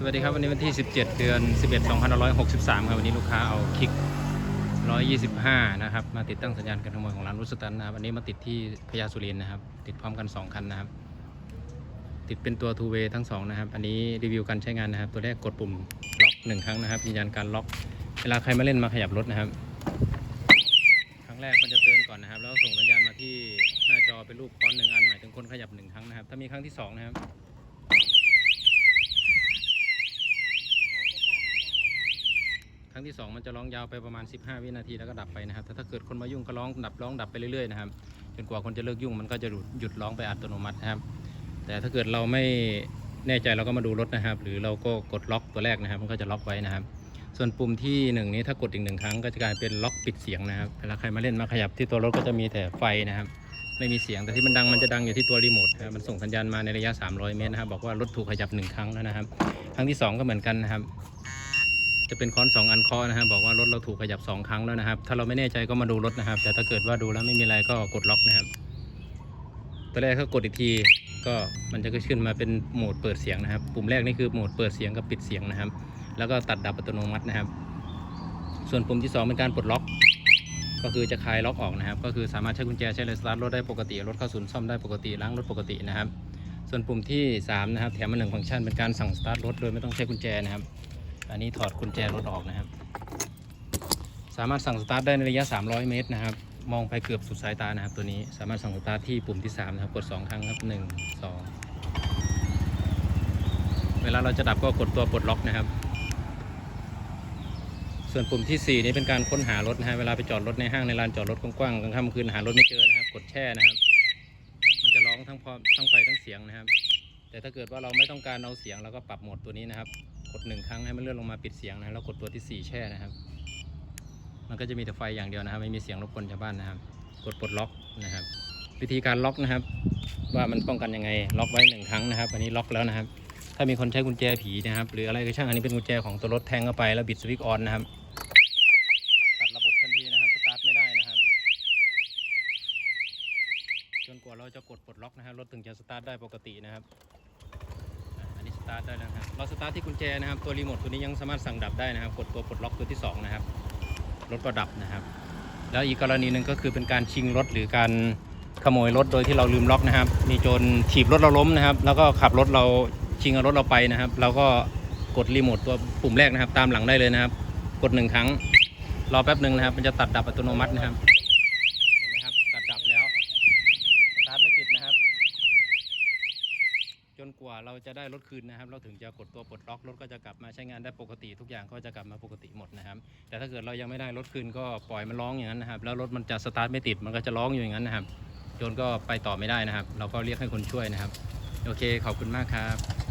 สวัสดีครับวันนี้วันที่ 17 เดือน 11 2563 ครับวันนี้ลูกค้าเอาคลิก 125 นะครับ มาติดตั้งสัญญาณการขโมยของร้านรุสตันนะครับวันนี้มาติดที่พญาสุรินนะครับ ติดพร้อมกัน 2 คันนะครับ ติดเป็นตัว two way ทั้ง 2 นะครับ อันนี้รีวิวการใช้งานนะครับ ตัวแรกกดปุ่มล็อก 1 ครั้งนะครับยืนยันการล็อก เวลาใครมาเล่นมาขยับรถนะครับ ครั้งแรกมันจะเตือนก่อนนะครับ แล้วส่งสัญญาณมาที่หน้าจอเป็นรูปคอนหนึ่งอันหมายถึงคนขยับหนึ่งครั้งนะครับถ้ามีครั้งที่สองนะครับ รั้งที่ 2 มันจะร้องยาวไปประมาณ 15 วินาทีแล้วก็ดับไปนะครับแต่ถ้าเกิดคนมายุ่งก็ร้องดับร้องดับไปเรื่อยๆนะครับจนกว่าคนจะเลิกยุ่งมันก็จะหยุดหยุดร้องไปอัตโนมัตินะครับ แต่ถ้าเกิดเราไม่แน่ใจเราก็มาดูรถนะครับ หรือเราก็กดล็อกตัวแรกนะครับ มันก็จะล็อกไว้นะครับ ส่วนปุ่มที่หนึ่งนี้ถ้ากดอีกหนึ่งครั้งก็จะกลายเป็นล็อกปิดเสียงนะครับเวลาใครมาเล่นมาขยับที่ตัวรถก็จะมีแต่ไฟนะครับ ไม่มีเสียงแต่ที่มันดังมันจะดังอยู่ที่ตัวรีโมทนะครับมันส่งสัญญาณมาในระยะ 300 เมตรนะครับบอกว่ารถถูกขยับหนึ่งครั้งแล้วนะครับ ครั้งที่สองก็เหมือนกันนะครับ จะเป็นค้อนสองอันเคอนะครับบอกว่ารถเราถูกขยับสองครั้งแล้วนะครับ ถ้าเราไม่แน่ใจก็มาดูรถนะครับ แต่ถ้าเกิดว่าดูแล้วไม่มีอะไรก็กดล็อกนะครับตัวแรกก็กดอีกทีก็มันจะขึ้นมาเป็นโหมดเปิดเสียงนะครับ ปุ่มแรกนี่คือโหมดเปิดเสียงกับปิดเสียงนะครับ แล้วก็ตัดดับอัตโนมัตินะครับ ส่วนปุ่มที่สองเป็นการปลดล็อก ก็คือจะคลายล็อกออกนะครับ ก็คือสามารถใช้กุญแจใช้เลยสตาร์ทรถได้ปกติรถเข้าศูนย์ซ่อมได้ปกติล้างรถปกตินะครับ ส่วนปุ่มที่สามนะครับแถมมาหนึ่งฟังก์ชันเป็นการสั่งสตาร์ทรถโดยไม่ต้องใช้กุญแจนะครับ อันนี้ถอดกุญแจรถออกนะครับ สามารถสั่งสตาร์ทได้ในระยะ 300 เมตรนะครับ มองไปเกือบสุดสายตานะครับ ตัวนี้สามารถสั่งสตาร์ทที่ปุ่มที่ 3 นะครับ กด 2 ครั้งครับ1 2 เวลาเราจะดับก็กดตัวปลดล็อกนะครับ ส่วนปุ่มที่ 4 นี้เป็นการค้นหารถนะฮะเวลาไปจอดรถในห้างในลานจอดรถกว้างๆกลางค่ำกลางคืนหารถไม่เจอนะครับ กดแช่นะครับ มันจะร้องทั้งพร้อมทั้งไฟทั้งเสียงนะครับ แต่ถ้าเกิดว่าเราไม่ต้องการเอาเสียงเราก็ปรับโหมดตัวนี้นะครับ กดหนึ่งครั้งให้มันเลื่อนลงมาปิดเสียงนะแล้วกดตัวที่ 4 แช่นะครับ มันก็จะมีแต่ไฟอย่างเดียวนะครับ ไม่มีเสียงรบกวนชาวบ้านนะครับ กดปลดล็อกนะครับ วิธีการล็อกนะครับ ว่ามันป้องกันยังไงล็อกไว้หนึ่งครั้งนะครับอันนี้ล็อกแล้วนะครับ ถ้ามีคนใช้กุญแจผีนะครับ หรืออะไรก็ช่างอันนี้เป็นกุญแจของตัวรถแทงเข้าไปแล้วบิดสวิตช์ออนนะครับตัดระบบทันทีนะครับสตาร์ทไม่ได้นะครับจนกว่าเราจะกดปลดล็อกนะครับรถถึงจะสตาร์ทได้ปกตินะครับ ตาร์ทได้แล้วครับเราสตาร์ทที่กุญแจนะครับตัวรีโมทตัวนี้ยังสามารถสั่งดับได้นะครับ กดตัวปลดล็อกตัวที่สองนะครับรถก็ดับนะครับ แล้วอีกกรณีหนึ่งก็คือเป็นการชิงรถหรือการขโมยรถโดยที่เราลืมล็อกนะครับ มีโจรถีบรถเราล้มนะครับ แล้วก็ขับรถเราชิงเอารถเราไปนะครับเราก็กดรีโมทตัวปุ่มแรกนะครับ ตามหลังได้เลยนะครับ กดหนึ่งครั้งรอแป๊บหนึ่งนะครับ มันจะตัดดับอัตโนมัตินะครับ เห็นไหมครับ ตัดดับแล้ว สตาร์ทไม่ติดนะครับ จนกว่าเราจะได้รถคืนนะครับ เราถึงจะกดตัวปลดล็อกรถก็จะกลับมาใช้งานได้ปกติ ทุกอย่างก็จะกลับมาปกติหมดนะครับ แต่ถ้าเกิดเรายังไม่ได้รถคืนก็ปล่อยมันร้องอย่างนั้นนะครับ แล้วรถมันจะสตาร์ทไม่ติดมันก็จะร้องอยู่อย่างนั้นนะครับจนก็ไปต่อไม่ได้นะครับ เราก็เรียกให้คนช่วยนะครับ โอเคขอบคุณมากครับ